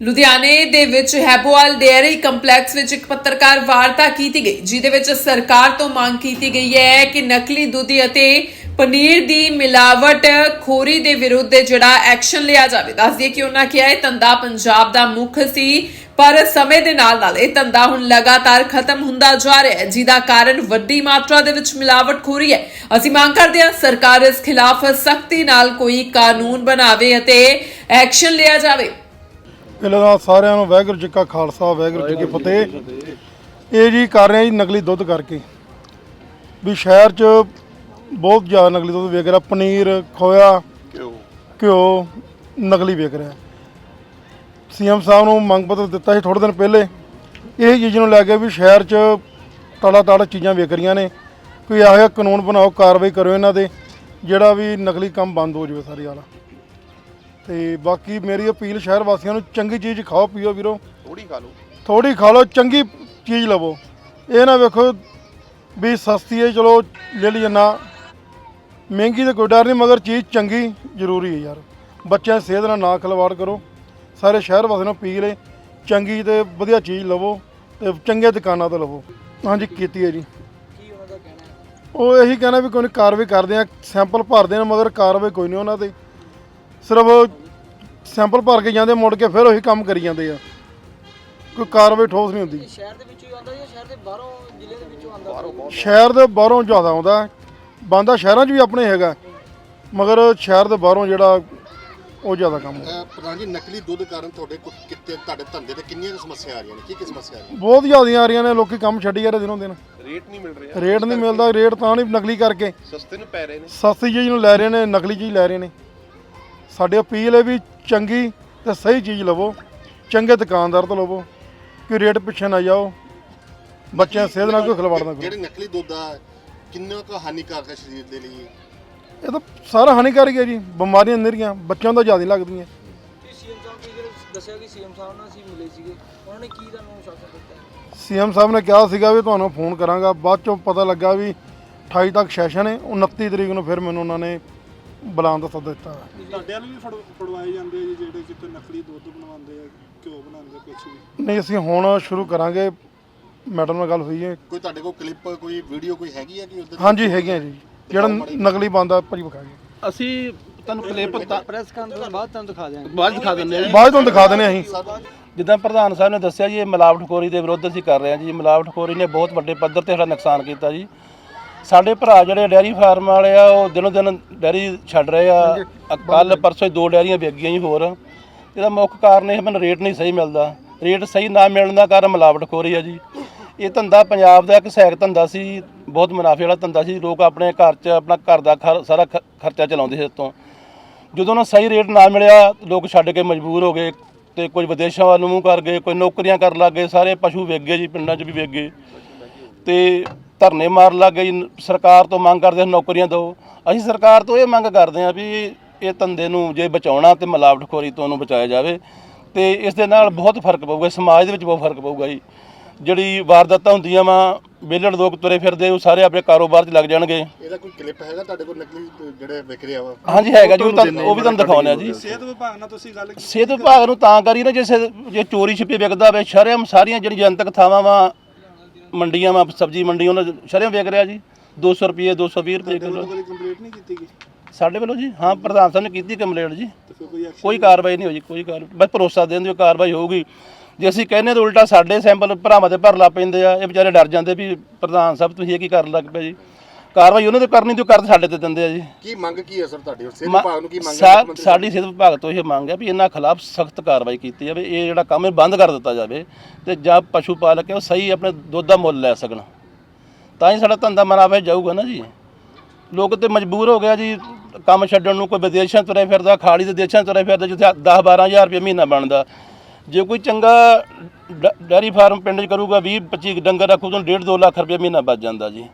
ਲੁਧਿਆਣੇ ਦੇ ਵਿੱਚ ਹੈਬੋਵਾਲ ਡੇਅਰੀ ਕੰਪਲੈਕਸ ਵਿੱਚ ਇੱਕ ਪੱਤਰਕਾਰ ਵਾਰਤਾ ਕੀਤੀ ਗਈ ਜਿਦੇ ਵਿੱਚ ਸਰਕਾਰ ਤੋਂ ਮੰਗ ਕੀਤੀ ਗਈ ਹੈ ਕਿ ਨਕਲੀ ਦੁੱਧ ਅਤੇ ਪਨੀਰ ਦੀ ਮਿਲਾਵਟ ਖੋਰੀ ਦੇ ਵਿਰੁੱਧ ਜਿਹੜਾ ਐਕਸ਼ਨ ਲਿਆ ਜਾਵੇ। ਦੱਸਦੀਏ ਕਿ ਉਹਨਾਂ ਕਿਹਾ, ਇਹ ਧੰਦਾ ਪੰਜਾਬ ਦਾ ਮੁੱਖ ਸੀ, ਪਰ ਸਮੇਂ ਦੇ ਨਾਲ ਨਾਲ ਇਹ ਧੰਦਾ ਹੁਣ ਲਗਾਤਾਰ ਖਤਮ ਹੁੰਦਾ ਜਾ ਰਿਹਾ ਹੈ, ਜਿਹਦਾ ਕਾਰਨ ਵੱਡੀ ਮਾਤਰਾ ਦੇ ਵਿੱਚ ਮਿਲਾਵਟ ਖੋਰੀ ਹੈ। ਅਸੀਂ ਮੰਗ ਕਰਦੇ ਹਾਂ ਸਰਕਾਰ ਇਸ ਖਿਲਾਫ ਸਖਤੀ ਨਾਲ ਕੋਈ ਕਾਨੂੰਨ ਬਣਾਵੇ ਅਤੇ ਐਕਸ਼ਨ ਲਿਆ ਜਾਵੇ। ਪਹਿਲਾਂ ਤਾਂ ਸਾਰਿਆਂ ਨੂੰ ਵਾਹਿਗੁਰੂ ਜੀ ਕਾ ਖਾਲਸਾ ਵਾਹਿਗੁਰੂ ਜੀ ਕੀ ਫਤਿਹ। ਇਹ ਜੀ ਕਰ ਰਹੇ ਜੀ ਨਕਲੀ ਦੁੱਧ ਕਰਕੇ। ਵੀ ਸ਼ਹਿਰ 'ਚ ਬਹੁਤ ਜ਼ਿਆਦਾ ਨਕਲੀ ਦੁੱਧ ਵਿਕ ਰਿਹਾ। ਪਨੀਰ ਖੋਇਆ ਘਿਓ। ਨਕਲੀ ਵਿਕ ਰਿਹਾ। ਸੀਐਮ ਸਾਹਿਬ ਨੂੰ ਮੰਗ ਪੱਤਰ ਦਿੱਤਾ ਸੀ ਥੋੜੇ ਦਿਨ ਪਹਿਲੇ। ਇਹ ਚੀਜ਼ ਨੂੰ ਲੈ ਕੇ ਵੀ ਸ਼ਹਿਰ 'ਚ ਤੜਾ ਤੜ ਚੀਜ਼ਾਂ ਵਿਕ ਰਹੀਆਂ ਨੇ। ਕੋਈ ਜਿਹਾ ਕਾਨੂੰਨ ਬਣਾਓ ਕਾਰਵਾਈ ਕਰੋ ਇਹਨਾਂ ਦੇ। ਜਿਹੜਾ ਵੀ ਨਕਲੀ ਕੰਮ ਬੰਦ ਹੋ ਜਾਵੇ ਸਾਰੀ ਵਾਲਾ। ਤੇ ਬਾਕੀ ਮੇਰੀ ਅਪੀਲ ਸ਼ਹਿਰ ਵਾਸੀਆਂ ਨੂੰ ਚੰਗੀ ਚੀਜ਼ ਖਾਓ ਪੀਓ ਵੀਰੋ। ਥੋੜੀ ਖਾ ਲਓ। ਥੋੜੀ ਖਾ ਲਓ ਚੰਗੀ ਚੀਜ਼ ਲਵੋ। ਇਹ ਨਾ ਵੇਖੋ ਵੀ ਸਸਤੀ ਹੈ ਚਲੋ ਲੈ ਲਈ ਨਾ ਮਹਿੰਗੀ ਤਾਂ ਕੋਈ ਡਰ ਨਹੀਂ ਮਗਰ ਚੀਜ਼ ਚੰਗੀ ਜ਼ਰੂਰੀ ਹੈ ਯਾਰ। ਬੱਚਿਆਂ ਦੀ ਸਿਹਤ ਨਾਲ ਨਾ ਖਿਲਵਾੜ ਕਰੋ। ਸਾਰੇ ਸ਼ਹਿਰ ਵਾਸੀਆਂ ਨੂੰ ਅਪੀਲ ਹੈ ਚੰਗੀ ਤੇ ਵਧੀਆ ਚੀਜ਼ ਲਵੋ ਤੇ ਚੰਗੇ ਦੁਕਾਨਾਂ ਤੋਂ ਲਵੋ। ਹਾਂਜੀ ਕੀਤੀ ਹੈ ਜੀ। ਉਹ ਇਹੀ ਕਹਿਣਾ ਵੀ ਕੋਈ ਨਹੀਂ ਕਾਰਵਾਈ ਕਰਦੇ ਆ ਸੈਂਪਲ ਭਰਦੇ ਨੇ ਮਗਰ ਕਾਰਵਾਈ ਕੋਈ ਨਹੀਂ ਉਹਨਾਂ ਤੇ ਸਿਰਫ ਸੈਂਪਲ ਭਰ ਕੇ ਜਾਂਦੇ ਮੁੜ ਕੇ ਫਿਰ ਉਹੀ ਕੰਮ ਕਰੀ ਜਾਂਦੇ ਆ। ਕੋਈ ਕਾਰਵਾਈ ਠੋਸ ਨਹੀਂ ਹੁੰਦੀ। ਸ਼ਹਿਰ ਦੇ ਵਿੱਚੋਂ ਹੀ ਆਉਂਦਾ ਜਾਂ ਸ਼ਹਿਰ ਦੇ ਬਾਹਰੋਂ ਜ਼ਿਲ੍ਹੇ ਦੇ ਵਿੱਚੋਂ ਆਉਂਦਾ? ਸ਼ਹਿਰ ਦੇ ਬਾਹਰੋਂ ਜ਼ਿਆਦਾ ਆਉਂਦਾ। ਬੰਦਾ ਸ਼ਹਿਰਾਂ 'ਚ ਵੀ ਆਪਣੇ ਹੈਗਾ। ਮਗਰ ਸ਼ਹਿਰ ਦੇ ਬਾਹਰੋਂ ਜਿਹੜਾ ਉਹ ਜ਼ਿਆਦਾ ਕੰਮ ਹੁੰਦਾ। ਅਹ ਪ੍ਰਧਾਨ ਜੀ ਨਕਲੀ ਦੁੱਧ ਕਾਰਨ ਤੁਹਾਡੇ ਕੋ- ਕਿਤੇ ਤੁਹਾਡੇ ਧੰਦੇ ਤੇ ਕਿੰਨੀਆਂ ਕੁ ਸਮੱਸਿਆ ਆ ਰਹੀਆਂ ਨੇ? ਕੀ ਕੀ ਸਮੱਸਿਆ ਆ ਰਹੀ ਬਹੁਤ ਜ਼ਿਆਦੀਆਂ ਆ ਰਹੀਆਂ ਨੇ ਲੋਕੀ ਕੰਮ ਛੱਡੀ ਜਾ ਰਹੇ ਦਿਨੋਂ ਦਿਨ। ਰੇਟ ਨਹੀਂ ਮਿਲ ਰਿਹਾ। ਰੇਟ ਨਹੀਂ ਮਿਲਦਾ ਰੇਟ ਤਾਂ ਨਹੀਂ ਨਕਲੀ ਕਰਕੇ। ਸਸਤੇ ਨੂੰ ਪੈ ਰਹੇ ਨੇ। ਸਸਤੀ ਚੀਜ਼ ਨੂੰ ਲੈ ਰਹੇ ਨੇ ਨਕਲੀ ਚੀਜ਼ ਲੈ ਰਹੇ ਨੇ। ਸਾਡੇ ਅਪੀਲ ਹੈ ਵੀ ਚੰਗੀ ਤੇ ਸਹੀ ਚੀਜ਼ ਲਵੋ ਚੰਗੇ ਦੁਕਾਨਦਾਰ ਤੋਂ ਲਵੋ ਕਿ ਰੇਟ ਪਿੱਛੇ ਨਾ ਜਾਓ ਬੱਚਿਆਂ ਦੀ ਸਿਹਤ ਨਾਲ ਕੋਈ ਖਿਲਵਾੜ ਨਾ ਕਰੋ। ਜਿਹੜੇ ਨਕਲੀ ਦੁੱਧ ਆ? ਕਿੰਨਾ ਕੁ ਹਾਨੀਕਾਰਕ ਹੈ ਸਰੀਰ ਦੇ ਲਈ? ਇਹ ਤਾਂ ਸਾਰਾ ਹਾਨੀਕਾਰਕ ਹੈ ਜੀ ਬਿਮਾਰੀਆਂ ਨਿਰੀਆਂ ਬੱਚਿਆਂ ਤੋਂ ਜ਼ਿਆਦਾ ਲੱਗਦੀਆਂ। ਤੁਸੀਂ ਸੀਐਮ ਸਾਹਿਬ ਕੀ ਜਿਹੜੇ ਦੱਸਿਆ ਕਿ ਸੀਐਮ ਸਾਹਿਬ ਨਾਲ ਅਸੀਂ ਮਿਲੇ ਸੀਗੇ ਉਹਨਾਂ ਨੇ ਕੀ ਤੁਹਾਨੂੰ ਸ਼ਾਸਨ ਦਿੱਤਾ? ਸੀਐਮ ਸਾਹਿਬ ਨੇ ਕਿਹਾ ਸੀਗਾ ਵੀ ਤੁਹਾਨੂੰ ਫੋਨ ਕਰਾਂਗਾ ਬਾਅਦ ਚੋਂ ਪਤਾ ਲੱਗਾ ਵੀ 28 ਤੱਕ ਸੈਸ਼ਨ ਹੈ 29 ਤਰੀਕ ਨੂੰ ਫਿਰ ਮੈਨੂੰ ਉਹਨਾਂ ਨੇ ਬੁਲਾਉਣ ਦਾ ਸੱਦਾ ਦਿੱਤਾ। ਤੁਹਾਡੇ ਵਾਲੇ ਵੀ ਫੜ ਫੜਵਾਏ ਜਾਂਦੇ ਆ ਜੀ ਜਿਹੜੇ ਕਿਤੇ ਨਕਲੀ ਦੁੱਧ ਬਣਵਾਉਂਦੇ ਆ ਘਿਓ ਬਣਾਉਂਦੇ ਆ ਕੁਛ ਵੀ? ਨਹੀਂ ਅਸੀਂ ਹੁਣ ਸ਼ੁਰੂ ਕਰਾਂਗੇ। ਮੈਡਮ ਨਾਲ ਗੱਲ ਹੋਈ ਹੈ। ਕੋਈ ਤੁਹਾਡੇ ਕੋਲ ਕਲਿੱਪ ਕੋਈ ਵੀਡੀਓ ਕੋਈ ਹੈਗੀ ਹੈ ਕਿ ਉਧਰ ਹਾਂਜੀ ਹੈਗੀਆਂ ਜੀ। ਜਿਹੜਾ ਨਕਲੀ ਬੰਦਾ ਭਾਜੀ ਵਿਖਾਗੇ ਅਸੀਂ ਤੁਹਾਨੂੰ ਕਲਿੱਪ ਪ੍ਰੈਸ ਕਰਨ ਤੋਂ ਬਾਅਦ ਤੁਹਾਨੂੰ ਦਿਖਾ ਦਿਆਂਗੇ। ਬਾਅਦ 'ਚ ਦਿਖਾ ਦਿੰਦੇ ਹਾਂ ਜੀ। ਬਾਅਦ ਤੁਹਾਨੂੰ ਦਿਖਾ ਦਿੰਦੇ ਹਾਂ ਅਸੀਂ। ਜਿੱਦਾਂ ਪ੍ਰਧਾਨ ਸਾਹਿਬ ਨੇ ਦੱਸਿਆ ਜੀ ਇਹ ਮਿਲਾਵਟਖੋਰੀ ਦੇ ਵਿਰੁੱਧ ਅਸੀਂ ਕਰ ਰਹੇ ਹਾਂ ਜੀ। ਮਿਲਾਵਟਖੋਰੀ ਨੇ ਬਹੁਤ ਵੱਡੇ ਪੱਧਰ ਤੇ ਸਾਡਾ ਨੁਕਸਾਨ ਕੀਤਾ ਜੀ। ਸਾਡੇ ਭਰਾ ਜਿਹੜੇ ਡੈਰੀ ਫਾਰਮ ਵਾਲੇ ਆ ਉਹ ਦਿਨੋਂ ਦਿਨ ਡੈਰੀ ਛੱਡ ਰਹੇ ਆ। ਕੱਲ ਪਰਸੋਂ ਹੀ ਦੋ ਡੈਰੀਆਂ ਵਿਕ ਗਈਆਂ ਜੀ ਹੋਰ। ਇਹਦਾ ਮੁੱਖ ਕਾਰਨ ਇਹ ਮੈਨੂੰ ਰੇਟ ਨਹੀਂ ਸਹੀ ਮਿਲਦਾ। ਰੇਟ ਸਹੀ ਨਾ ਮਿਲਣ ਦਾ ਕਾਰਨ ਮਿਲਾਵਟਖੋਰੀ ਆ ਜੀ। ਇਹ ਧੰਦਾ ਪੰਜਾਬ ਦਾ ਇੱਕ ਸਹਾਇਕ ਧੰਦਾ ਸੀ। ਬਹੁਤ ਮੁਨਾਫੇ ਵਾਲਾ ਧੰਦਾ ਸੀ। ਲੋਕ ਆਪਣੇ ਘਰ 'ਚ ਆਪਣਾ ਘਰ ਦਾ ਸਾਰਾ ਖਰਚਾ ਚਲਾਉਂਦੇ ਸੀ ਇਸ ਤੋਂ ਜਦੋਂ ਉਹਨਾਂ ਸਹੀ ਰੇਟ ਨਾ ਮਿਲਿਆ ਲੋਕ ਛੱਡ ਕੇ ਮਜਬੂਰ ਹੋ ਗਏ। ਤੇ ਕੁਝ ਵਿਦੇਸ਼ਾਂ ਵੱਲ ਨੂੰ ਮੂੰਹ ਕਰ ਗਏ ਕੋਈ ਨੌਕਰੀਆਂ ਕਰਨ ਲੱਗ ਗਏ। ਸਾਰੇ ਪਸ਼ੂ ਵਿਕ ਗਏ ਜੀ ਪਿੰਡਾਂ 'ਚ ਵੀ ਵਿਕ ਗਏ। ਤੇ ਧਰਨੇ ਮਾਰ ਲੱਗ ਗਏ ਜੀ, ਸਰਕਾਰ ਤੋਂ ਮੰਗ ਕਰਦੇ ਹਾਂ ਨੌਕਰੀਆਂ ਦਿਓ। ਅਸੀਂ ਸਰਕਾਰ ਤੋਂ ਇਹ ਮੰਗ ਕਰਦੇ ਹਾਂ ਵੀ ਇਹ ਧੰਦੇ ਨੂੰ ਜੇ ਬਚਾਉਣਾ ਤੇ ਮਿਲਾਵਟਖੋਰੀ ਤੋਂ ਉਹਨੂੰ ਬਚਾਇਆ ਜਾਵੇ ਤੇ ਇਸ ਦੇ ਨਾਲ ਬਹੁਤ ਫ਼ਰਕ ਪਊਗਾ ਸਮਾਜ ਦੇ ਵਿੱਚ ਬਹੁਤ ਫ਼ਰਕ ਪਊਗਾ ਜੀ। ਜਿਹੜੀ ਵਾਰਦਾਤਾਂ ਹੁੰਦੀਆਂ ਵਾ ਵਿਹਲੜ ਲੋਕ ਤੁਰੇ ਫਿਰਦੇ ਉਹ ਸਾਰੇ ਆਪਣੇ ਕਾਰੋਬਾਰ 'ਚ ਲੱਗ ਜਾਣਗੇ। ਇਹਦਾ ਕੋਈ ਕਲਿੱਪ ਹੈਗਾ ਤੁਹਾਡੇ ਕੋਲ ਨਕਲੀ ਜਿਹੜੇ ਵਿਕ ਰਿਹਾ ਵਾ? ਹਾਂਜੀ ਹੈਗਾ ਜੀ ਉਹ ਤਾਂ ਉਹ ਵੀ ਤੁਹਾਨੂੰ ਦਿਖਾਉਂਦੇ ਆ ਜੀ। ਸਿਹਤ ਵਿਭਾਗ ਨਾਲ ਤੁਸੀਂ ਗੱਲ ਕੀਤੀ ਸਿਹਤ ਵਿਭਾਗ ਨੂੰ ਤਾਂ ਕਰੀ ਨਾ ਜੇ ਜੇ ਚੋਰੀ ਛਿਪੇ ਵਿਕਦਾ ਵੇ ਸ਼ਰਮ ਸਾਰੀਆਂ ਜਿਹੜੀ ਜਨਤਕ ਥਾਵਾਂ ਵਾ ਮੰਡੀਆਂ ਵਾ ਸਬਜ਼ੀ ਮੰਡੀ ਉਹਨਾਂ ਸ਼ਰਮ ਵਿਕ ਰਿਹਾ ਜੀ। 200 ਰੁਪਏ 220 ਰੁਪਏ ਕਿਲੋ। ਕੋਈ ਕੰਪਲੀਟ ਨਹੀਂ ਕੀਤੀ ਗਈ? ਸਾਡੇ ਵੱਲੋਂ ਜੀ ਹਾਂ ਪ੍ਰਧਾਨ ਸਾਹਿਬ ਨੇ ਕੀਤੀ ਕੰਪਲੇਂਟ ਜੀ। ਕੋਈ ਕਾਰਵਾਈ ਨਹੀਂ ਹੋਈ ਜੀ ਕੋਈ ਕਾਰਵਾਈ ਬਸ ਭਰੋਸਾ ਦੇਣ ਦੀ ਕਾਰਵਾਈ ਹੋਊਗੀ। ਜੇ ਅਸੀਂ ਕਹਿੰਨੇ ਤਾਂ ਉਲਟਾ ਸਾਡੇ ਸੈਂਪਲ ਭਰਾਵਾਂ ਦੇ ਭਰ ਲਾ ਪੈਂਦੇ ਆ ਇਹ ਵਿਚਾਰੇ ਡਰ ਜਾਂਦੇ ਵੀ ਪ੍ਰਧਾਨ ਸਾਹਿਬ ਤੁਸੀਂ ਇਹ ਕੀ ਕਰਨ ਲੱਗ ਪਏ ਜੀ। ਕਾਰਵਾਈ ਉਹਨਾਂ ਦੇ ਕਰਨੀ ਤੇ ਉਹ ਕਰ ਸਾਡੇ ਤੇ ਦਿੰਦੇ ਆ ਜੀ। ਕੀ ਮੰਗ ਕੀ ਹੈ ਸਰ ਤੁਹਾਡੀ? ਸਿਹਤ ਮਾ- ਵਿਭਾਗ ਨੂੰ ਕੀ ਮੰਗ ਹੈ ਸਾ- ਮੰਤਰੀ ਸਾਡੀ ਸਿਹਤ ਵਿਭਾਗ ਤੋਂ ਇਹ ਮੰਗ ਹੈ ਵੀ ਇਹਨਾਂ ਖਿਲਾਫ ਸਖਤ ਕਾਰਵਾਈ ਕੀਤੀ ਜਾਵੇ ਇਹ ਜਿਹੜਾ ਕੰਮ ਹੈ ਬੰਦ ਕਰ ਦਿੱਤਾ ਜਾਵੇ ਤੇ ਜਾਂ ਪਸ਼ੂ ਪਾਲਕ ਹੈ ਉਹ ਸਹੀ ਆਪਣੇ ਦੁੱਧ ਦਾ ਮੁੱਲ ਲੈ ਸਕਣ। ਤਾਂ ਹੀ ਸਾਡਾ ਧੰਦਾ ਮਨਾਵੇ ਜਾਊਗਾ ਨਾ ਜੀ। ਲੋਕ ਤੇ ਮਜਬੂਰ ਹੋ ਗਿਆ ਜੀ ਕੰਮ ਛੱਡਣ ਨੂੰ ਕੋਈ ਵਿਦੇਸ਼ਾਂ ਤੁਰੇ ਫਿਰਦਾ ਖਾੜੀ ਦੇ ਦੇਸ਼ਾਂ ਤੁਰੇ ਫਿਰਦਾ ਜਿੱਥੇ 10 12000 ਰੁਪਏ ਮਹੀਨਾ ਬਣਦਾ। ਜੇ ਕੋਈ ਚੰਗਾ ਡ- ਡੈਰੀ ਫਾਰਮ ਪਿੰਡ 'ਚ ਕਰੂਗਾ 20 25 ਡੰਗਰ ਰੱਖੂ ਤਾਂ 1.5 2 ਲੱਖ ਰੁਪਏ ਮਹੀਨਾ ਬਚ ਜਾਂਦਾ ਜੀ।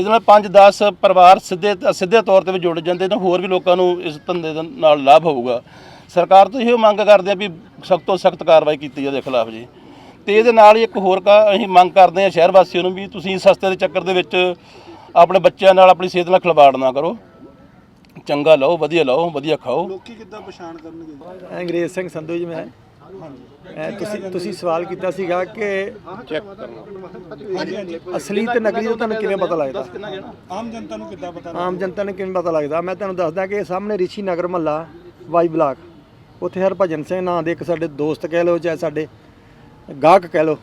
ਇਹਦੇ ਨਾਲ 5 10 ਪਰਿਵਾਰ ਸਿੱਧੇ ਸਿੱਧੇ ਤੌਰ ਤੇ ਵੀ ਜੁੜ ਜਾਂਦੇ ਨੇ ਹੋਰ ਵੀ ਲੋਕਾਂ ਨੂੰ ਇਸ ਧੰਦੇ ਦੇ ਨਾਲ ਲਾਭ ਹੋਊਗਾ। ਸਰਕਾਰ ਤੋਂ ਇਹੋ ਮੰਗ ਕਰਦੇ ਆ ਵੀ ਸਖਤ ਤੋਂ ਸਖਤ ਕਾਰਵਾਈ ਕੀਤੀ ਜਾਵੇ ਖਿਲਾਫ ਜੀ। ਤੇ ਇਹਦੇ ਨਾਲ ਹੀ ਇੱਕ ਹੋਰ ਕਾ ਅਸੀਂ ਮੰਗ ਕਰਦੇ ਆ ਸ਼ਹਿਰ ਵਾਸੀਆਂ ਨੂੰ ਵੀ ਤੁਸੀਂ ਸਸਤੇ ਦੇ ਚੱਕਰ ਦੇ ਵਿੱਚ ਆਪਣੇ ਬੱਚਿਆਂ ਨਾਲ ਆਪਣੀ ਸਿਹਤ ਨਾਲ ਖਿਲਵਾੜ ਨਾ ਕਰੋ। ਚੰਗਾ ਲਓ ਵਧੀਆ ਲਓ ਵਧੀਆ ਖਾਓ। ਲੋਕੀ ਕਿੱਦਾਂ ਪਛਾਣ ਕਰਨਗੇ ਅੰਗਰੇਜ਼ ਸਿੰਘ ਸੰਧੂ ਜੀ ਮੈਂ। ਅਹ ਤੁਸੀਂ ਤੁਸੀਂ ਸਵਾਲ ਕੀਤਾ ਸੀਗਾ ਕਿ ਚੈੱਕ ਕਰਨਾ। ਅਸਲੀ ਤੇ ਨਕਲੀ ਦਾ ਤੁਹਾਨੂੰ ਕਿਵੇਂ ਪਤਾ ਲੱਗਦਾ? ਆਮ ਜਨਤਾ ਨੂੰ ਕਿੱਦਾਂ ਪਤਾ ਆਮ ਜਨਤਾ ਨੂੰ ਕਿਵੇਂ ਪਤਾ ਲੱਗਦਾ? ਮੈਂ ਤੁਹਾਨੂੰ ਦੱਸਦਾ ਕਿ ਸਾਹਮਣੇ ਰਿਸ਼ੀ ਨਗਰ ਮਹੱਲਾ ਵਾਈ ਬਲਾਕ। ਉੱਥੇ ਹਰਭਜਨ ਸਿੰਘ ਨਾਂ ਦੇ ਇੱਕ ਸਾਡੇ ਦੋਸਤ ਕਹਿ ਲਓ ਚਾਹੇ ਸਾਡੇ ਗਾਹਕ ਕਹਿ ਲਓ।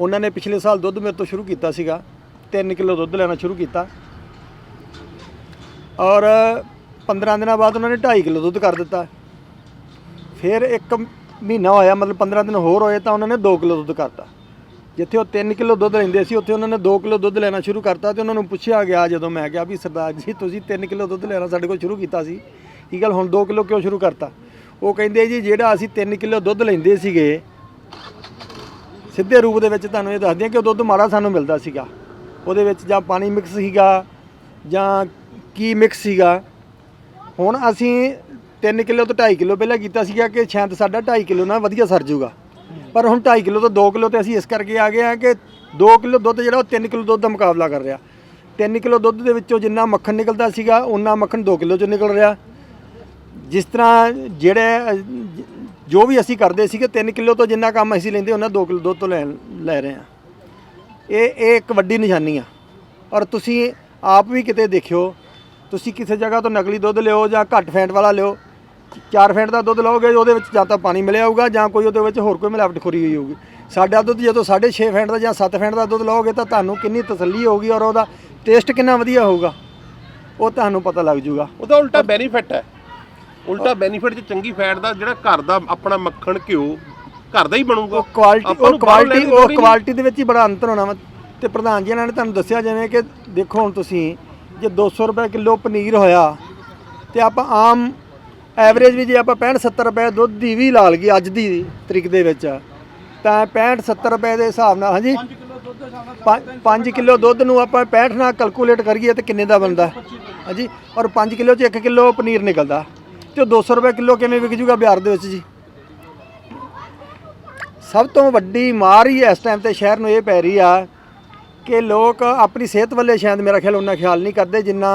ਉਹਨਾਂ ਨੇ ਪਿਛਲੇ ਸਾਲ ਦੁੱਧ ਮੇਰੇ ਤੋਂ ਸ਼ੁਰੂ ਕੀਤਾ ਸੀਗਾ। 3 ਕਿਲੋ ਦੁੱਧ ਲੈਣਾ ਸ਼ੁਰੂ ਕੀਤਾ। ਔਰ 15 ਦਿਨਾਂ ਬਾਅਦ ਉਹਨਾਂ ਨੇ 2.5 ਕਿਲੋ ਦੁੱਧ ਕਰ ਦਿੱਤਾ। ਫਿਰ ਇੱਕ ਮਹੀਨਾ ਹੋਇਆ, ਮਤਲਬ 15 ਦਿਨ ਹੋਰ ਹੋਏ ਤਾਂ ਉਹਨਾਂ ਨੇ 2 ਕਿਲੋ ਦੁੱਧ ਕਰਤਾ। ਜਿੱਥੇ ਉਹ 3 ਕਿਲੋ ਦੁੱਧ ਲੈਂਦੇ ਸੀ, ਉੱਥੇ ਉਹਨਾਂ ਨੇ 2 ਕਿਲੋ ਦੁੱਧ ਲੈਣਾ ਸ਼ੁਰੂ ਕਰਤਾ ਤੇ ਉਹਨਾਂ ਨੂੰ ਪੁੱਛਿਆ ਗਿਆ ਜਦੋਂ ਮੈਂ ਕਿਹਾ ਵੀ ਸਰਦਾਰ ਜੀ, ਤੁਸੀਂ 3 ਕਿਲੋ ਦੁੱਧ ਲੈਣਾ ਸਾਡੇ ਕੋਲ ਸ਼ੁਰੂ ਕੀਤਾ ਸੀ। ਕੀ ਗੱਲ, ਹੁਣ 2 ਕਿਲੋ ਕਿਉਂ ਸ਼ੁਰੂ ਕਰਤਾ? ਉਹ ਕਹਿੰਦੇ ਜੀ, ਜਿਹੜਾ ਅਸੀਂ 3 ਕਿਲੋ ਦੁੱਧ ਲੈਂਦੇ ਸੀਗੇ, ਸਿੱਧੇ ਰੂਪ ਦੇ ਵਿੱਚ ਤੁਹਾਨੂੰ ਇਹ ਦੱਸਦੇ ਹਾਂ ਕਿ ਉਹ ਦੁੱਧ ਮਾੜਾ ਸਾਨੂੰ ਮਿਲਦਾ ਸੀਗਾ। ਉਹਦੇ ਵਿੱਚ ਜਾਂ ਪਾਣੀ ਮਿਕਸ ਸੀਗਾ ਜਾਂ ਕੀ ਮਿਕਸ ਸੀਗਾ। ਹੁਣ ਅਸੀਂ 3 ਕਿਲੋ ਤੋਂ 2.5 ਕਿਲੋ ਪਹਿਲਾਂ ਕੀਤਾ ਸੀਗਾ ਕਿ ਸ਼ਾਇਦ ਸਾਡਾ 2.5 ਕਿਲੋ ਨਾਲ ਵਧੀਆ ਸਰ ਜਾਊਗਾ ਪਰ ਹੁਣ 2.5 ਕਿਲੋ ਤੋਂ 2 ਕਿਲੋ ਤੇ ਅਸੀਂ ਇਸ ਕਰਕੇ ਆ ਗਏ ਆ ਕਿ 2 ਕਿਲੋ ਦੁੱਧ ਜਿਹੜਾ ਉਹ 3 ਕਿਲੋ ਦੁੱਧ ਦਾ ਮੁਕਾਬਲਾ ਕਰ ਰਿਹਾ। 3 ਕਿਲੋ ਦੁੱਧ ਦੇ ਵਿੱਚੋਂ ਜਿੰਨਾ ਮੱਖਣ ਨਿਕਲਦਾ ਸੀਗਾ ਉਹਨਾਂ ਮੱਖਣ 2 ਕਿਲੋ ਚੋਂ ਨਿਕਲ ਰਿਹਾ। ਜਿਸ ਤਰ੍ਹਾਂ ਜਿਹੜੇ ਜੋ ਵੀ ਅਸੀਂ ਕਰਦੇ ਸੀਗੇ 3 ਕਿਲੋ ਤੋਂ ਜਿੰਨਾ ਕੰਮ ਅਸੀਂ ਲੈਂਦੇ ਉਹਨਾਂ 2 ਕਿਲੋ ਦੁੱਧ ਤੋਂ ਲੈ ਲੈ ਰਹੇ ਆ ਇਹ ਇਹ ਇੱਕ ਵੱਡੀ ਨਿਸ਼ਾਨੀ ਆ। ਔਰ ਤੁਸੀਂ ਆਪ ਵੀ ਕਿਤੇ ਦੇਖਿਓ, ਤੁਸੀਂ ਕਿਸੇ ਜਗ੍ਹਾ ਤੋਂ ਨਕਲੀ ਦੁੱਧ ਲਿਓ ਜਾਂ ਘੱਟ ਫੈਂਟ ਵਾਲਾ ਲਿਓ ਚਾਰ ਫੈਂਟ ਦਾ ਦੁੱਧ ਲਓਗੇ ਉਹਦੇ ਵਿੱਚ ਜਾਂ ਤਾਂ ਪਾਣੀ ਮਿਲਿਆ ਹੋਊਗਾ ਜਾਂ ਕੋਈ ਉਹਦੇ ਵਿੱਚ ਹੋਰ ਕੋਈ ਮਿਲਾਵਟ ਖੋਰੀ ਹੋਈ ਹੋਊਗੀ। ਸਾਡਾ ਦੁੱਧ ਜਦੋਂ 6.5 ਫੈਂਟ ਦਾ ਜਾਂ 7 ਫੈਂਟ ਦਾ ਦੁੱਧ ਲਓਗੇ ਤਾਂ ਤੁਹਾਨੂੰ ਕਿੰਨੀ ਤਸੱਲੀ ਹੋਊਗੀ ਔਰ ਉਹਦਾ ਟੇਸਟ ਕਿੰਨਾ ਵਧੀਆ ਹੋਊਗਾ ਉਹ ਤੁਹਾਨੂੰ ਪਤਾ ਲੱਗ ਜਾਊਗਾ। ਉਹਦਾ ਉਲਟਾ ਬੈਨੀਫਿਟ ਹੈ। ਉਲਟਾ ਬੈਨੀਫਿਟ ਚ ਚੰਗੀ ਫੈਟ ਦਾ ਜਿਹੜਾ ਘਰ ਦਾ ਆਪਣਾ ਮੱਖਣ ਘਿਓ ਘਰ ਦਾ ਹੀ ਬਣੂਗਾ। ਉਹ ਕੁਆਲਿਟੀ ਉਹ ਕੁਆਲਿਟੀ ਉਹ। ਕੁਆਲਿਟੀ ਦੇ ਵਿੱਚ ਹੀ ਬੜਾ ਅੰਤਰ ਹੋਣਾ ਵਾ। ਤੇ ਪ੍ਰਧਾਨ ਜੀ ਇਹਨਾਂ ਨੇ ਤੁਹਾਨੂੰ ਦੱਸਿਆ ਜਿਵੇਂ ਕਿ ਦੇਖੋ ਹੁਣ ਤੁਸੀਂ ਜੇ 200 ਰੁਪਏ ਕਿਲੋ ਪਨੀਰ ਹੋਇਆ ਤੇ ਆਪਾਂ ਆਮ ਐਵਰੇਜ ਵੀ ਜੇ ਆਪਾਂ 65 70 ਰੁਪਏ ਦੁੱਧ ਦੀ ਵੀ ਲਾ ਲਈਏ ਅੱਜ ਦੀ ਤਰੀਕ ਦੇ ਵਿੱਚ ਤਾਂ 65 70 ਰੁਪਏ ਦੇ ਹਿਸਾਬ ਨਾਲ ਹਾਂਜੀ। 5 ਕਿਲੋ ਦੁੱਧ ਨੂੰ ਆਪਾਂ 65 ਨਾਲ ਕੈਲਕੂਲੇਟ ਕਰੀਏ ਤੇ ਕਿੰਨੇ ਦਾ ਬਣਦਾ? ਹਾਂਜੀ ਔਰ 5 ਕਿਲੋ ਚ 1 ਕਿਲੋ ਪਨੀਰ ਨਿਕਲਦਾ। ਤੇ ਉਹ 200 ਰੁਪਏ ਕਿਲੋ ਕਿਵੇਂ ਵਿਕ ਜੂਗਾ ਬਿਹਾਰ ਦੇ ਵਿੱਚ ਜੀ? ਸਭ ਤੋਂ ਵੱਡੀ ਮਾਰ ਹੀ ਇਸ ਟਾਈਮ ਤੇ ਸ਼ਹਿਰ ਨੂੰ ਇਹ ਪੈ ਰਹੀ ਆ ਕਿ ਲੋਕ ਆਪਣੀ ਸਿਹਤ ਵੱਲੇ ਸ਼ਾਇਦ ਮੇਰਾ ਖਿਆਲ ਉਹਨਾਂ ਖਿਆਲ ਨਹੀਂ ਕਰਦੇ ਜਿੰਨਾ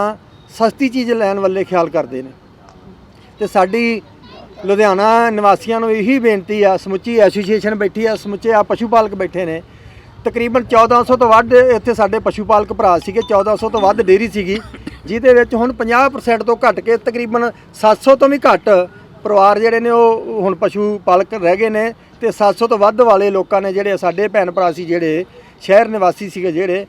ਸਸਤੀ ਚੀਜ਼ ਲੈਣ ਵੱਲੇ ਖਿਆਲ ਕਰਦੇ ਨੇ। ਤੇ ਸਾਡੀ ਲੁਧਿਆਣਾ ਨਿਵਾਸੀਆਂ ਨੂੰ ਇਹੀ ਬੇਨਤੀ ਆ, ਸਮੁੱਚੀ ਐਸੋਸੀਏਸ਼ਨ ਬੈਠੀ ਆ, ਸਮੁੱਚੇ ਆ ਪਸ਼ੂ ਪਾਲਕ ਬੈਠੇ ਨੇ। ਤਕਰੀਬਨ 1400 ਤੋਂ ਵੱਧ ਇੱਥੇ ਸਾਡੇ ਪਸ਼ੂ ਪਾਲਕ ਭਰਾ ਸੀਗੇ 1400 ਤੋਂ ਵੱਧ ਡੇਰੀ ਸੀਗੀ, ਜਿਹਦੇ ਵਿੱਚ ਹੁਣ 50% ਤੋਂ ਘਟ ਕੇ ਤਕਰੀਬਨ 700 ਤੋਂ ਵੀ ਘੱਟ ਪਰਿਵਾਰ ਜਿਹੜੇ ਨੇ ਉਹ ਹੁਣ ਪਸ਼ੂ ਪਾਲਕ ਰਹਿ ਗਏ ਨੇ ਤੇ 700 ਤੋਂ ਵੱਧ ਵਾਲੇ ਲੋਕਾਂ ਨੇ ਜਿਹੜੇ ਸਾਡੇ ਭੈਣ ਭਰਾ ਸੀ ਜਿਹੜੇ ਸ਼ਹਿਰ ਨਿਵਾਸੀ ਸੀਗੇ ਜਿਹੜੇ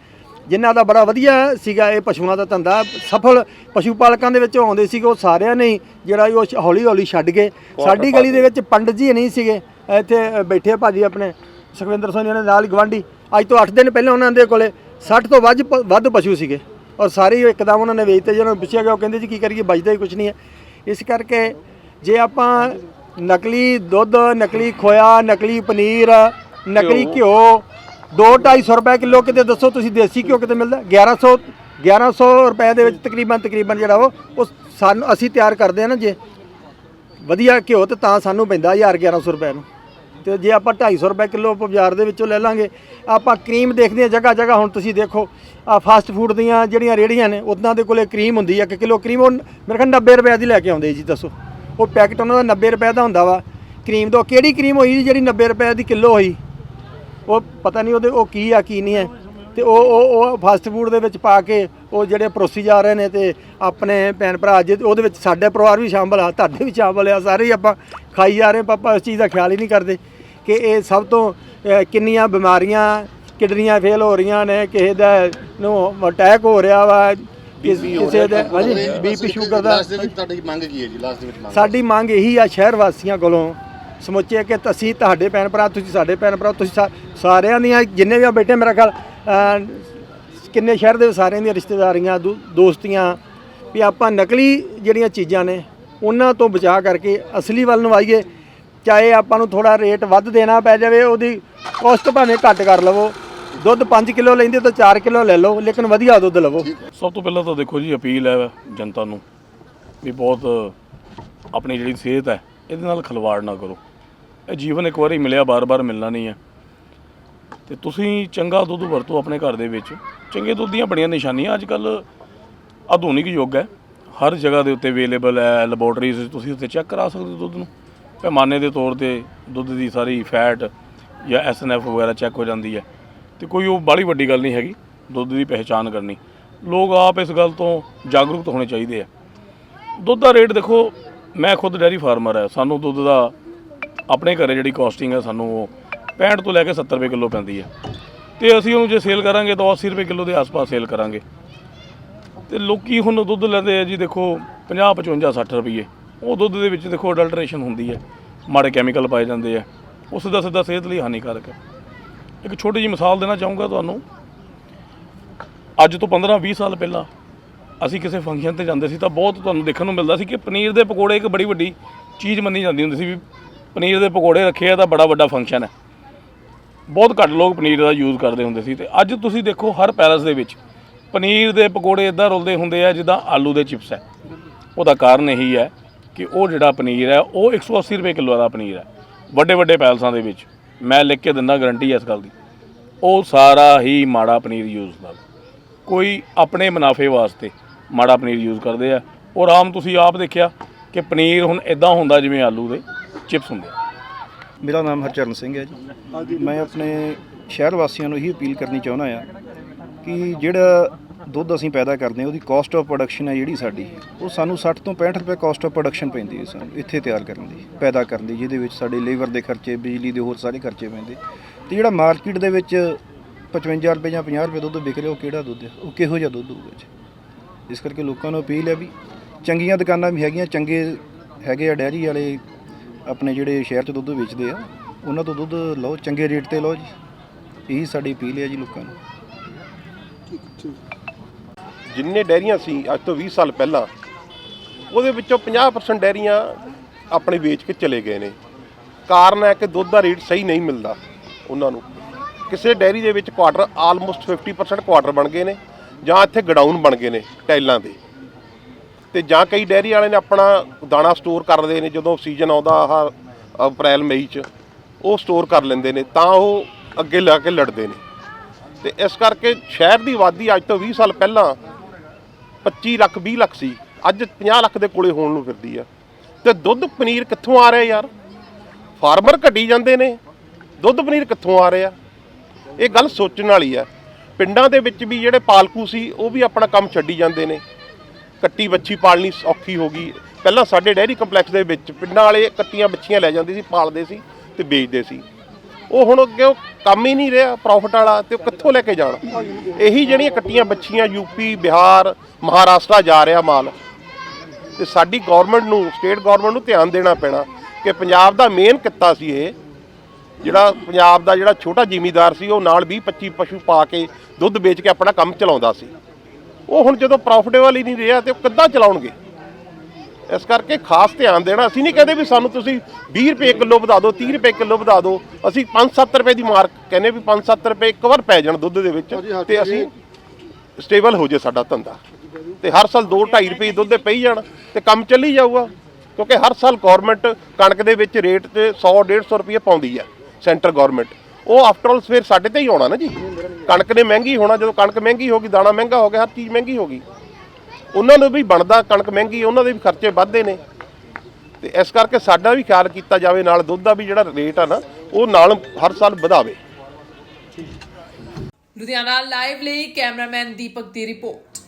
ਜਿਨ੍ਹਾਂ ਦਾ ਬੜਾ ਵਧੀਆ ਸੀਗਾ ਇਹ ਪਸ਼ੂਆਂ ਦਾ ਧੰਦਾ। ਸਫਲ ਪਸ਼ੂ ਪਾਲਕਾਂ ਦੇ ਵਿੱਚ ਆਉਂਦੇ ਸੀਗੇ ਉਹ ਸਾਰਿਆਂ ਨੇ ਹੀ ਜਿਹੜਾ ਉਹ ਹੌਲੀ ਹੌਲੀ ਛੱਡ ਗਏ। ਸਾਡੀ ਗਲੀ ਦੇ ਵਿੱਚ ਪੰਡਤ ਜੀ ਨਹੀਂ ਸੀਗੇ ਇੱਥੇ ਬੈਠੇ ਭਾਜੀ ਆਪਣੇ ਸੁਖਵਿੰਦਰ ਸਿੰਘ ਨੇ ਨਾਲ ਹੀ ਗਵਾਂਢੀ ਅੱਜ ਤੋਂ 8 ਦਿਨ ਪਹਿਲਾਂ ਉਹਨਾਂ ਦੇ ਕੋਲੇ 60 ਤੋਂ ਵੱਧ ਵੱਧ ਪਸ਼ੂ ਸੀਗੇ। ਔਰ ਸਾਰੇ ਹੀ ਇੱਕਦਮ ਉਹਨਾਂ ਨੇ ਵੇਚਤੇ ਜਦੋਂ ਪੁੱਛਿਆ ਗਿਆ ਉਹ ਕਹਿੰਦੇ ਜੀ ਕੀ ਕਰੀਏ ਬਚਦਾ ਹੀ ਕੁਝ ਨਹੀਂ ਹੈ। ਇਸ ਕਰਕੇ ਜੇ ਆਪਾਂ ਨਕਲੀ ਦੁੱਧ ਨਕਲੀ ਖੋਇਆ ਨਕਲੀ ਪਨੀਰ ਨਕਲੀ ਘਿਓ 2-250 ਰੁਪਏ ਕਿਲੋ ਕਿਤੇ ਦੱਸੋ ਤੁਸੀਂ ਦੇਸੀ ਘਿਓ ਕਿਤੇ ਮਿਲਦਾ? 1100 1100 ਰੁਪਏ ਦੇ ਵਿੱਚ ਤਕਰੀਬਨ ਤਕਰੀਬਨ ਜਿਹੜਾ ਉਹ ਉਹ ਸਾਨੂੰ, ਅਸੀਂ ਤਿਆਰ ਕਰਦੇ ਆ ਨਾ ਜੇ। ਵਧੀਆ ਘਿਓ ਤੇ ਤਾਂ ਸਾਨੂੰ ਪੈਂਦਾ 1000 1100 ਰੁਪਏ ਨੂੰ। ਤੇ ਜੇ ਆਪਾਂ 250 ਰੁਪਏ ਕਿਲੋ ਬਾਜ਼ਾਰ ਦੇ ਵਿੱਚੋਂ ਲੈ ਲਾਂਗੇ, ਆਪਾਂ ਕਰੀਮ ਦੇਖਦੇ ਹਾਂ ਜਗ੍ਹਾ ਜਗ੍ਹਾ। ਹੁਣ ਤੁਸੀਂ ਦੇਖੋ, ਆ ਫਾਸਟ ਫੂਡ ਦੀਆਂ ਜਿਹੜੀਆਂ ਰੇੜੀਆਂ ਨੇ, ਉਹਨਾਂ ਦੇ ਕੋਲੇ ਕਰੀਮ ਹੁੰਦੀ ਆ 1 ਕਿਲੋ ਕਰੀਮ। ਉਹ ਮੇਰੇ ਖਿਆਲ 90 ਰੁਪਏ ਦੀ ਲੈ ਕੇ ਆਉਂਦੇ ਜੀ, ਦੱਸੋ। ਉਹ ਪੈਕਟ ਉਹਨਾਂ ਦਾ 90 ਰੁਪਏ ਦਾ ਹੁੰਦਾ ਵਾ। ਕਰੀਮ ਦਾ ਕਿਹੜੀ ਕਰੀਮ ਹੋਈ ਜੀ ਜਿਹੜੀ 90 ਰੁਪਏ ਦੀ ਕਿਲੋ ਹੋਈ? ਉਹ ਪਤਾ ਨਹੀਂ ਉਹਦੇ ਉਹ ਕੀ ਆ ਕੀ ਨਹੀਂ ਹੈ। ਤੇ ਉਹ ਉਹ ਉਹ ਫਾਸਟ ਫੂਡ ਦੇ ਵਿੱਚ ਪਾ ਕੇ ਉਹ ਜਿਹੜੇ ਪਰੋਸੀ ਜਾ ਰਹੇ ਨੇ ਤੇ ਆਪਣੇ ਭੈਣ ਭਰਾ ਜੇ ਉਹਦੇ ਵਿੱਚ ਸਾਡੇ ਪਰਿਵਾਰ ਵੀ ਸ਼ਾਮਲ ਆ ਤੁਹਾਡੇ ਵੀ ਸ਼ਾਮਲ ਆ ਸਾਰੇ ਹੀ ਆਪਾਂ ਖਾਈ ਜਾ ਰਹੇ ਪਾਪਾ ਇਸ ਚੀਜ਼ ਦਾ ਖਿਆਲ ਹੀ ਨਹੀਂ ਕਰਦੇ ਕਿ ਇਹ ਸਭ ਤੋਂ ਕਿੰਨੀਆਂ ਬਿਮਾਰੀਆਂ ਕਿਡਨੀਆਂ ਫੇਲ ਹੋ ਰਹੀਆਂ ਨੇ ਕਿਸੇ ਦਾ ਨੂੰ ਅਟੈਕ ਹੋ ਰਿਹਾ ਵਾ ਕਿਸ- ਕਿਸੇ ਦਾ ਹਾਂਜੀ ਬੀਪੀ ਸ਼ੂਗਰ ਦਾ। ਲਾਸਟ ਦੇ ਵਿੱਚ ਤੁਹਾਡੀ ਮੰਗ ਕੀ ਹੈ ਜੀ? ਲਾਸਟ ਦੇ ਵਿੱਚ ਮੰਗ। ਸਾਡੀ ਮੰਗ ਇਹੀ ਆ ਸ਼ਹਿਰ ਵਾਸੀਆਂ ਕੋਲੋਂ ਸਮੁੱਚੇ ਕਿ ਅਸੀਂ ਤੁਹਾਡੇ ਭੈਣ ਭਰਾ, ਤੁਸੀਂ ਸਾਡੇ ਭੈਣ ਭਰਾ, ਤੁਸੀਂ ਸਾ- ਸਾਰਿਆਂ ਦੀਆਂ, ਜਿੰਨੇ ਵੀ ਆ ਬੈਠੇ ਮੇਰਾ ਖਿਆਲ ਕਿੰਨੇ ਸ਼ਹਿਰ ਦੇ ਸਾਰਿਆਂ ਦੀਆਂ ਰਿਸ਼ਤੇਦਾਰੀਆਂ, ਦੋ- ਦੋਸਤੀਆਂ, ਵੀ ਆਪਾਂ ਨਕਲੀ ਜਿਹੜੀਆਂ ਚੀਜ਼ਾਂ ਨੇ, ਉਹਨਾਂ ਤੋਂ ਬਚਾ ਕਰਕੇ ਅਸਲੀ ਵੱਲ ਨੂੰ ਆਈਏ, ਚਾਹੇ ਆਪਾਂ ਨੂੰ ਥੋੜਾ ਰੇਟ ਵੱਧ ਦੇਣਾ ਪੈ ਜਾਵੇ, ਉਹਦੀ ਕੋਸਟ ਭਾਵੇਂ ਘੱਟ ਕਰ ਲਵੋ, ਦੁੱਧ 5 ਕਿਲੋ ਲੈਂਦੇ ਤਾਂ 4 ਕਿਲੋ ਲੈ ਲਓ, ਲੇਕਿਨ ਵਧੀਆ ਦੁੱਧ ਲਵੋ। ਸਭ ਤੋਂ ਪਹਿਲਾਂ ਤਾਂ ਦੇਖੋ ਜੀ, ਅਪੀਲ ਹੈ ਜਨਤਾ ਨੂੰ, ਵੀ ਬਹੁਤ ਆਪਣੀ ਜਿਹੜੀ ਸਿਹਤ ਹੈ ਇਹਦੇ ਨਾਲ ਖਿਲਵਾੜ ਨਾ ਕਰੋ। ਇਹ ਜੀਵਨ ਇੱਕ ਵਾਰੀ ਮਿਲਿਆ, ਬਾਰ-ਬਾਰ ਮਿਲਣਾ ਨਹੀਂ ਹੈ। ਤੇ ਤੁਸੀਂ ਚੰਗਾ ਦੁੱਧ ਵਰਤੋ ਆਪਣੇ ਘਰ ਦੇ ਵਿੱਚ। ਚੰਗੇ ਦੁੱਧ ਦੀਆਂ ਬੜੀਆਂ ਨਿਸ਼ਾਨੀਆਂ। ਅੱਜ ਕੱਲ ਆਧੁਨਿਕ ਯੁੱਗ ਹੈ। ਹਰ ਜਗ੍ਹਾ ਦੇ ਉੱਤੇ ਅਵੇਲੇਬਲ ਹੈ ਲੈਬੋਰਟਰੀਜ਼ ਤੁਸੀਂ ਉੱਤੇ ਚੈੱਕ ਕਰਾ ਸਕਦੇ ਹੋ ਦੁੱਧ ਨੂੰ। ਪੈਮਾਨੇ ਦੇ ਤੌਰ ਤੇ ਦੁੱਧ ਦੀ ਸਾਰੀ ਫੈਟ ਜਾਂ ਐਸਐਨਐਫ ਵਗੈਰਾ ਚੈੱਕ ਹੋ ਜਾਂਦੀ ਹੈ। ਤੇ ਕੋਈ ਉਹ ਬਾਹਲੀ ਵੱਡੀ ਗੱਲ ਨਹੀਂ ਹੈਗੀ, ਦੁੱਧ ਦੀ ਪਹਿਚਾਣ ਕਰਨੀ। ਲੋਕ ਆਪ ਇਸ ਗੱਲ ਤੋਂ ਜਾਗਰੂਕ ਹੋਣੇ ਚਾਹੀਦੇ ਆ। ਦੁੱਧ ਦਾ ਰੇਟ ਦੇਖੋ ਮੈਂ ਖੁਦ ਡੈਰੀ ਫਾਰਮਰ ਹੈ। ਸਾਨੂੰ ਦੁੱਧ ਦਾ ਆਪਣੇ ਘਰੇ ਜਿਹੜੀ ਕਾਸਟਿੰਗ ਹੈ ਸਾਨੂੰ ਉਹ 65 ਤੋਂ ਲੈ ਕੇ 70 ਰੁਪਏ ਕਿਲੋ ਪੈਂਦੀ ਹੈ। ਤੇ ਅਸੀਂ ਉਹਨੂੰ ਜੇ ਸੇਲ ਕਰਾਂਗੇ ਤਾਂ 80 ਰੁਪਏ ਕਿਲੋ ਦੇ ਆਸ-ਪਾਸ ਸੇਲ ਕਰਾਂਗੇ। ਤੇ ਲੋਕੀ ਹੁਣ ਦੁੱਧ ਲੈਂਦੇ ਆ ਜੀ, ਦੇਖੋ 50 55 60 ਰੁਪਏ ਉਹ ਦੁੱਧ ਦੇ ਵਿੱਚ ਦੇਖੋ ਅਡਲਟਰੇਸ਼ਨ ਹੁੰਦੀ ਹੈ। ਮਾੜੇ ਕੈਮੀਕਲ ਪਾਏ ਜਾਂਦੇ ਆ। ਉਹ ਸਿੱਧਾ ਸਿੱਧਾ ਸਿਹਤ ਲਈ ਹਾਨੀਕਾਰਕ ਹੈ। ਇੱਕ ਛੋਟੀ ਜਿਹੀ ਮਿਸਾਲ ਦੇਣਾ ਚਾਹੂੰਗਾ ਤੁਹਾਨੂੰ। ਅੱਜ ਤੋਂ 15-20 ਸਾਲ ਪਹਿਲਾਂ ਅਸੀਂ ਕਿਸੇ ਫੰਕਸ਼ਨ ਤੇ ਜਾਂਦੇ ਸੀ ਤਾਂ ਬਹੁਤ ਤੁਹਾਨੂੰ ਦੇਖਣ ਨੂੰ ਮਿਲਦਾ ਸੀ ਕਿ ਪਨੀਰ ਦੇ ਪਕੌੜੇ ਇੱਕ ਬੜੀ ਵੱਡੀ ਚੀਜ਼ ਮੰਨੀ ਜਾਂਦੀ ਹੁੰਦੀ ਸੀ ਵੀ ਪਨੀਰ ਦੇ ਪਕੌੜੇ ਰੱਖੇ ਆ ਤਾਂ ਬੜਾ ਵੱਡਾ ਫੰਕਸ਼ਨ ਹੈ। ਬਹੁਤ ਘੱਟ ਲੋਕ ਪਨੀਰ ਦਾ ਯੂਜ਼ ਕਰਦੇ ਹੁੰਦੇ ਸੀ ਤੇ ਅੱਜ ਤੁਸੀਂ ਦੇਖੋ ਹਰ ਪੈਲਸ ਦੇ ਵਿੱਚ ਪਨੀਰ ਦੇ ਪਕੌੜੇ ਇਦਾਂ ਰੁਲਦੇ ਹੁੰਦੇ ਆ ਜਿੱਦਾਂ ਆਲੂ ਦੇ ਚਿਪਸ ਹੈ। ਉਹਦਾ ਕਾਰਨ ਇਹੀ ਹੈ ਕਿ ਉਹ ਜਿਹੜਾ ਪਨੀਰ ਹੈ, ਉਹ 180 ਰੁਪਏ ਕਿਲੋ ਦਾ ਪਨੀਰ ਹੈ। ਵੱਡੇ ਵੱਡੇ ਪੈਲਸਾਂ ਦੇ ਵਿੱਚ ਮੈਂ ਲਿਖ ਕੇ ਦਿੰਦਾ ਗਾਰੰਟੀ ਇਸ ਗੱਲ ਦੀ। ਉਹ ਸਾਰਾ ਹੀ ਮਾੜਾ ਪਨੀਰ ਯੂਜ਼ ਕਰਦੇ ਕੋਈ ਆਪਣੇ ਮੁਨਾਫੇ ਵਾਸਤੇ ਮਾੜਾ ਪਨੀਰ ਯੂਜ਼ ਕਰਦੇ ਆ। ਔਰ ਆਮ ਤੁਸੀਂ ਆਪ ਦੇਖਿਆ ਕਿ ਪਨੀਰ ਹੁਣ ਇਦਾਂ ਹੁੰਦਾ ਜਿਵੇਂ ਆਲੂ ਦੇ ਚਿਪਸ ਹੁੰਦੇ ਆ। ਮੇਰਾ ਨਾਮ ਹਰਚਰਨ ਸਿੰਘ ਹੈ ਜੀ। ਮੈਂ ਆਪਣੇ ਸ਼ਹਿਰ ਵਾਸੀਆਂ ਨੂੰ ਇਹੀ ਅਪੀਲ ਕਰਨੀ ਚਾਹੁੰਦਾ ਆ ਕਿ ਜਿਹੜਾ ਦੁੱਧ ਅਸੀਂ ਪੈਦਾ ਕਰਦੇ ਹਾਂ, ਉਹਦੀ ਕਾਸਟ ਆਫ ਪ੍ਰੋਡਕਸ਼ਨ ਹੈ ਜਿਹੜੀ ਸਾਡੀ, ਉਹ ਸਾਨੂੰ 60 ਤੋਂ 65 ਰੁਪਏ ਕਾਸਟ ਆਫ ਪ੍ਰੋਡਕਸ਼ਨ ਪੈਂਦੀ ਹੈ ਸਾਨੂੰ, ਇੱਥੇ ਤਿਆਰ ਕਰਨ ਦੀ, ਪੈਦਾ ਕਰਨ ਦੀ, ਜਿਹਦੇ ਵਿੱਚ ਸਾਡੇ ਲੇਬਰ ਦੇ ਖਰਚੇ, ਬਿਜਲੀ ਦੇ ਹੋਰ ਸਾਰੇ ਖਰਚੇ ਪੈਂਦੇ। ਤੇ ਜਿਹੜਾ ਮਾਰਕੀਟ ਦੇ ਵਿੱਚ 55 ਰੁਪਏ ਜਾਂ 50 ਰੁਪਏ ਦੁੱਧ ਵਿਕ ਰਿਹਾ, ਉਹ ਕਿਹੜਾ ਦੁੱਧ ਹੈ? ਉਹ ਕਿਹੋ ਜਿਹਾ ਦੁੱਧ ਹੋਊਗਾ ਜੀ? ਇਸ ਕਰਕੇ ਲੋਕਾਂ ਨੂੰ ਅਪੀਲ ਹੈ ਵੀ ਚੰਗੀਆਂ ਦੁਕਾਨਾਂ ਵੀ ਹੈਗੀਆਂ ਚੰਗੇ ਹੈਗੇ ਆ ਡੈਰੀ ਵਾਲੇ ਆਪਣੇ ਜਿਹੜੇ ਸ਼ਹਿਰ 'ਚ ਦੁੱਧ ਵੇਚਦੇ ਆ ਉਹਨਾਂ ਤੋਂ ਦੁੱਧ ਲਓ ਚੰਗੇ ਰੇਟ ਤੇ ਲਓ ਜੀ। ਇਹੀ ਸਾਡੀ ਅਪੀਲ ਹੈ ਜੀ ਲੋਕਾਂ ਨੂੰ। ਜਿੰਨੇ ਡੈਰੀਆਂ ਸੀ ਅੱਜ ਤੋਂ 20 ਸਾਲ ਪਹਿਲਾਂ ਉਹਦੇ ਵਿੱਚੋਂ 50% ਡੈਰੀਆਂ ਆਪਣੇ ਵੇਚ ਕੇ ਚਲੇ ਗਏ ਨੇ। ਕਾਰਨ ਹੈ ਕਿ ਦੁੱਧ ਦਾ ਰੇਟ ਸਹੀ ਨਹੀਂ ਮਿਲਦਾ ਉਹਨਾਂ ਨੂੰ। ਕਿਸੇ ਡੈਰੀ ਦੇ ਵਿੱਚ ਕੁਆਟਰ ਆਲਮੋਸਟ 50% ਕੁਆਟਰ ਬਣ ਗਏ ਨੇ। ਜਾਂ ਇੱਥੇ ਗਡਾਊਨ ਬਣ ਗਏ ਨੇ ਟਾਈਲਾਂ ਦੇ। ਤੇ ਜਾਂ ਕਈ ਡੈਰੀ ਵਾਲੇ ਨੇ ਆਪਣਾ ਦਾਣਾ ਸਟੋਰ ਕਰਦੇ ਨੇ, ਜਦੋਂ ਸੀਜ਼ਨ ਆਉਂਦਾ ਆਹ, ਅਪ੍ਰੈਲ, ਮਈ ਚ, ਉਹ ਸਟੋਰ ਕਰ ਲੈਂਦੇ ਨੇ, ਤਾਂ ਉਹ ਅੱਗੇ ਲਾ ਕੇ ਲੜਦੇ ਨੇ। ਤੇ ਇਸ ਕਰਕੇ ਸ਼ਹਿਰ ਦੀ ਆਬਾਦੀ ਅੱਜ ਤੋਂ 20 ਸਾਲ ਪਹਿਲਾਂ 25 ਲੱਖ 20 ਲੱਖ ਸੀ। ਅੱਜ 50 ਲੱਖ ਦੇ ਕੋਲੇ ਹੋਣ ਨੂੰ ਫਿਰਦੀ ਆ। ਤੇ ਦੁੱਧ, ਪਨੀਰ ਕਿੱਥੋਂ ਆ ਰਿਹਾ ਯਾਰ? ਫਾਰਮਰ ਘਟੀ ਜਾਂਦੇ ਨੇ। ਦੁੱਧ, ਪਨੀਰ ਕਿੱਥੋਂ ਆ ਰਿਹਾ? ਇਹ ਗੱਲ ਸੋਚਣ ਵਾਲੀ ਆ। ਪਿੰਡਾਂ ਦੇ ਵਿੱਚ ਵੀ ਜਿਹੜੇ ਪਾਲਕੂ ਸੀ, ਉਹ ਵੀ ਆਪਣਾ ਕੰਮ ਛੱਡੀ ਜਾਂਦੇ ਨੇ। ਕੱਟੀ ਬੱਚੀ ਪਾਲਣੀ ਔਖੀ ਹੋ ਗਈ। ਪਹਿਲਾਂ ਸਾਡੇ ਡੈਰੀ ਕੰਪਲੈਕਸ ਦੇ ਵਿੱਚ ਪਿੰਡਾਂ ਵਾਲੇ ਕੱਟੀਆਂ ਬੱਚੀਆਂ ਲੈ ਜਾਂਦੇ ਸੀ, ਪਾਲਦੇ ਸੀ ਤੇ ਵੇਚਦੇ ਸੀ। ਉਹ ਹੁਣ ਅੱਗੇ ਉਹ ਕੰਮ ਹੀ ਨਹੀਂ ਰਿਹਾ ਪ੍ਰੋਫਿਟ ਵਾਲਾ ਤੇ ਉਹ ਕਿੱਥੋਂ ਲੈ ਕੇ ਜਾਣ? ਇਹੀ ਜਿਹੜੀਆਂ ਕੱਟੀਆਂ ਬੱਚੀਆਂ ਯੂਪੀ ਬਿਹਾਰ, ਮਹਾਰਾਸ਼ਟਰ ਜਾ ਰਿਹਾ ਮਾਲ। ਤੇ ਸਾਡੀ ਗਵਰਨਮੈਂਟ ਨੂੰ ਸਟੇਟ ਗਵਰਨਮੈਂਟ ਨੂੰ ਧਿਆਨ ਦੇਣਾ ਪੈਣਾ ਕਿ ਪੰਜਾਬ ਦਾ ਮੇਨ ਕਿੱਤਾ ਸੀ ਇਹ ਜਿਹੜਾ ਪੰਜਾਬ ਦਾ ਜਿਹੜਾ ਛੋਟਾ ਜ਼ਿਮੀਦਾਰ ਸੀ ਉਹ ਨਾਲ 20 25 ਪਸ਼ੂ ਪਾ ਕੇ ਦੁੱਧ ਵੇਚ ਕੇ ਆਪਣਾ ਕੰਮ ਚਲਾਉਂਦਾ ਸੀ। ਉਹ ਹੁਣ ਜਦੋਂ ਪ੍ਰੋਫਿਟੇਬਲ ਹੀ ਨਹੀਂ ਰਿਹਾ ਤੇ ਉਹ ਕਿੱਦਾਂ ਚਲਾਉਣਗੇ? ਇਸ ਕਰਕੇ ਖਾਸ ਧਿਆਨ ਦੇਣਾ ਅਸੀਂ ਨਹੀਂ ਕਹਿੰਦੇ ਵੀ ਸਾਨੂੰ ਤੁਸੀਂ 20 ਰੁਪਏ ਕਿਲੋ ਵਧਾ ਦਿਓ 30 ਰੁਪਏ ਕਿਲੋ ਵਧਾ ਦਿਓ ਅਸੀਂ 5-7 ਰੁਪਏ ਦੀ ਮਾਰਕ ਕਹਿੰਦੇ ਵੀ 5-7 ਰੁਪਏ ਇੱਕ ਵਾਰ ਪੈ ਜਾਣ ਦੁੱਧ ਦੇ ਵਿੱਚ ਤੇ ਅਸੀਂ ਸਟੇਬਲ ਹੋ ਜੇ ਸਾਡਾ ਧੰਦਾ। ਤੇ ਹਰ ਸਾਲ 2-2.5 ਰੁਪਏ ਦੁੱਧ ਦੇ ਪਈ ਜਾਣ ਤੇ ਕੰਮ ਚੱਲੀ ਜਾਊਗਾ ਕਿਉਂਕਿ ਹਰ ਸਾਲ ਗਵਰਨਮੈਂਟ ਕਣਕ ਦੇ ਵਿੱਚ ਰੇਟ ਤੇ 100-150 ਰੁਪਏ ਪਾਉਂਦੀ ਹੈ ਸੈਂਟਰ ਗਵਰਨਮੈਂਟ ਉਹ ਆਫਟਰ ਆਲ ਫਿਰ ਸਾਡੇ ਤੇ ਹੀ ਆਉਣਾ ਨਾ ਜੀ। ਕਣਕ ਨੇ ਮਹਿੰਗੀ ਹੋਣਾ, ਜਦੋਂ ਕਣਕ ਮਹਿੰਗੀ ਹੋ ਗਈ, ਦਾਣਾ ਮਹਿੰਗਾ ਹੋ ਗਿਆ, ਹਰ ਚੀਜ਼ ਮਹਿੰਗੀ ਹੋ ਗਈ। ਉਹਨਾਂ ਨੂੰ ਵੀ ਬਣਦਾ ਕਣਕ ਮਹਿੰਗੀ, ਉਹਨਾਂ ਦੇ ਵੀ ਖਰਚੇ ਵੱਧਦੇ ਨੇ। ਤੇ ਇਸ ਕਰਕੇ ਸਾਡਾ ਵੀ ਖਿਆਲ ਕੀਤਾ ਜਾਵੇ, ਨਾਲ ਦੁੱਧ ਦਾ ਵੀ ਜਿਹੜਾ ਰੇਟ ਆ ਨਾ, ਉਹ ਨਾਲ ਹਰ ਸਾਲ ਵਧਾਵੇ। ਲੁਧਿਆਣਾ ਲਾਈਵ ਲਈ ਕੈਮਰਾਮੈਨ ਦੀਪਕ ਦੀ ਰਿਪੋਰਟ।